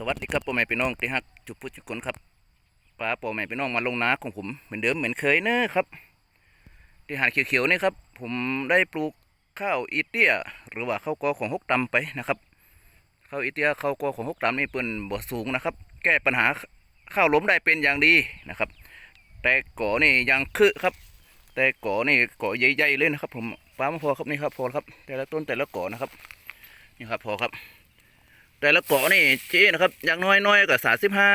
สวัสดีครับพ่อแม่พี่น้องที่ฮักจุบพุจุกคนครับป้าพ่อแม่พี่น้องมาลงนาของผมเหมือนเดิมเหมือนเคยเนอะครับ ที่หาดเขียวๆนี่ครับ ผมได้ปลูกข้าวอีเตียหรือว่าข้าวกอของฮกตำไปนะครับข้าวอีเตียข้าวกอของฮกตำนี่เป็นบ่อสูงนะครับ แก้ปัญหาข้าวล้มได้เป็นอย่างดีนะครับ แต่ก่อนี่ยังคืครับ แต่ก่อนี่ก่อใหญ่ๆเลยนะครับ ผมป้ามาพอครับนี่ครับพอครับ แต่ละต้นแต่ละก่อนะครับนี่ครับพอครับ แต่ละเกาะนี่เจ๊นะครับอย่างน้อยน้อยๆก็สามสิบห้า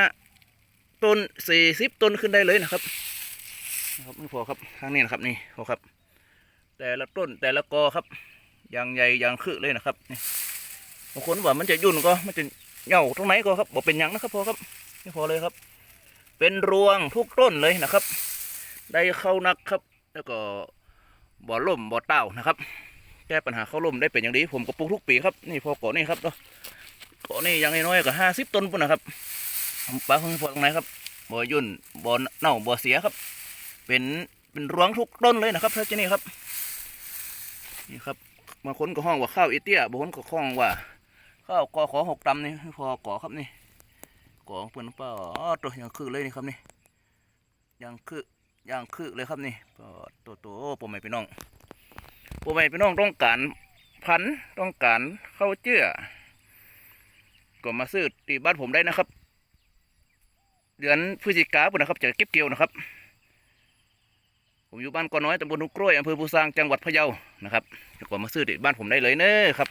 ต้นสี่สิบต้นขึ้นได้เลยนะครับนะครับไม่พอครับข้างนี้นะครับนี่พอครับ แต่ละต้นแต่ละกอครับอย่างใหญ่อย่างคือเลยนะครับนี่บางคนว่ามันจะยุ่นก็มันจะเหย่าตรงไหนก็ครับบอกเป็นยังนะครับพอครับนี่พอเลยครับ เป็นรวงทุกต้นเลยนะครับ ได้เข้านักครับ แล้วก็บ่อล่มบ่อเต้านะครับ แก้ปัญหาเข้าล่มได้เป็นอย่างดีผมก็ปลูกทุกปีครับนี่พอก่อนนี่ครับเนาะ นี่ยังน้อยๆก็ห้าสิบต้นปุ่นนะครับปลาพิ่งพอตรงไหนครับบ่อยุ่นบ่อเน่าบ่อเสียครับ เป็นเป็นรวงทุกต้นเลยนะครับท่าที่นี่ครับนี่ครับบางคนก็ห้องว่าข้าวอีเตี้ยบางคนก็ห้องว่าข้าวกอขอหกตำนี่พอก่อครับนี่ก่อเปิ่อนปล่าอ๋อตัวยังคือเลยนี่ครับนี่ยังคือยังคือเลยครับนี่ปอตัวโตผมไม่พี่น้องผมไม่พี่น้องต้องการพันต้องการข้าวเจื้อ ก็มาซื้อที่บ้านผมได้นะครับ เดือนพฤศจิกาปุ่นนะครับจะเก็บเกี่ยวนะครับ ผมอยู่บ้านกอน้อยตำบลนุกล้วยอำเภอภูซางจังหวัดพะเยานะครับก็มาซื้อที่บ้านผมได้เลยเนอะครับ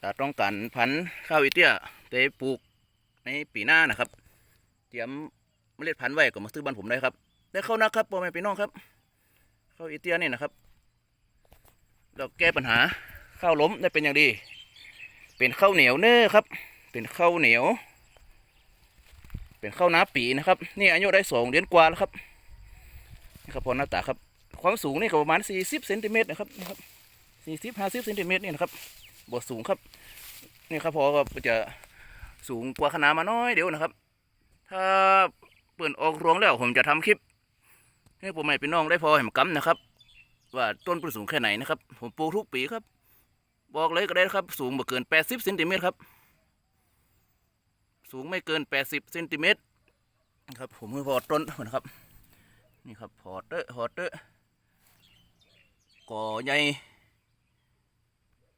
ถ้าต้องการพันธุ์ข้าวอีเตี้ยไปปลูกในปีหน้านะครับ เตรียมเมล็ดพันธุ์ไว้ก็มาซื้อบ้านผมได้ครับได้เข้านะครับพ่อแม่พี่น้องครับข้าวอีเตี้ยนี่นะครับเราแก้ปัญหาข้าวล้มได้เป็นอย่างดี เป็นข้าวเหนียวเน้อครับ เป็นข้าวเหนียว เป็นข้าวน้าปีนะครับ นี่อายุได้สองเดือนกว่าแล้วครับนี่ครับพอหน้าตาครับ ความสูงนี่ก็ประมาณสี่สิบเซนติเมตรนะครับนะครับสี่สิบห้าสิบเซนติเมตรนี่นะครับบทสูงครับ นี่ครับพอก็จะสูงกว่าขนาดมาน้อยเดี๋ยวนะครับ ถ้าเปิดออกรวงแล้วผมจะทำคลิป ให้ผมใหม่พี่น้องได้พอเห็นกำนะครับ ว่าต้นปลูกสูงแค่ไหนนะครับ ผมปลูกทุกปีครับ บอกเลยก็ได้ครับ สูงไม่เกิน80เซนติเมตรครับ สูงไม่เกิน80เซนติเมตรนะครับ ผมมือพอต้นนะครับ นี่ครับพอเตอร์พอเตอร์ก่อใหญ่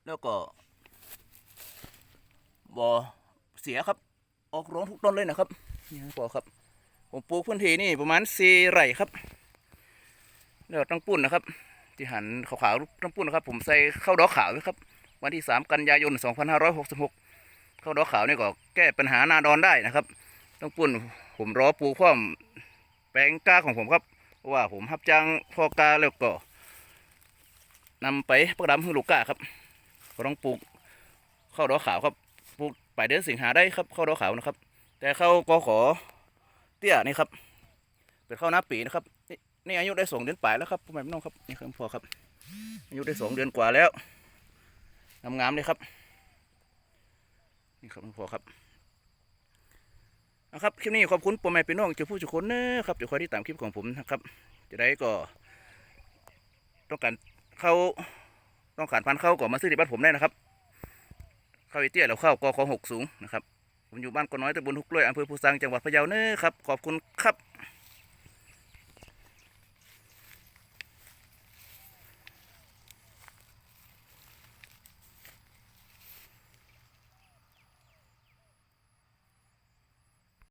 แล้วก็บ่อเสียครับ ออกรวงทุกต้นเลยนะครับนี่ครับพอครับ ผมปลูกพื้นที่นี่ประมาณสี่ไร่ครับแล้วต้องปุ่นนะครับ ที่หันขาวๆต้องปุ่นนะครับ ผมใส่ข้าวดอกขาวด้วยครับ วันที่ 3 กันยายน 2566 ข้าวดอกขาวนี่ก็แก้ปัญหาหนาดอนได้นะครับ ต้องปุ่นผมรอปลูกพร้อมแปลงก้าของผมครับ ว่าผมรับจ้างพ่อกาแล้วก็นำไปประดำให้ลูกกาครับก็ต้องปลูกข้าวดอกขาวครับปลูกปลายเดือนสิงหาได้ครับข้าวดอกขาวนะครับ แต่ข้าวกขอเตี้ยนี่ครับเป็นข้าวหน้าปีนะครับนี่อายุได้สองเดือนปลายแล้วครับพ่อแม่พี่น้องครับนี่คือพอครับอายุได้สองเดือนกว่าแล้ว งามๆเลยครับ นี่ครับหลวงพ่อครับนะครับคลิปนี้ขอบคุณพ่แม่พี่น้องเจ้าผู้เจุคนนะครับเดี๋ยวคอยที่ตามคลิปของผมนะครับ จะได้ก็ ต้องการเข้าต้องการพันเข้าก็มาซื้อที่บ้านผมได้นะครับ เข้าอีเตี้ยแล้วเข้ากอของหกสูงนะครับ ผมอยู่บ้านก็น้อยตำบลฮุกกล้วยอำเภอภูซางจังหวัดพะเยาเนอะครับ ขอบคุณครับ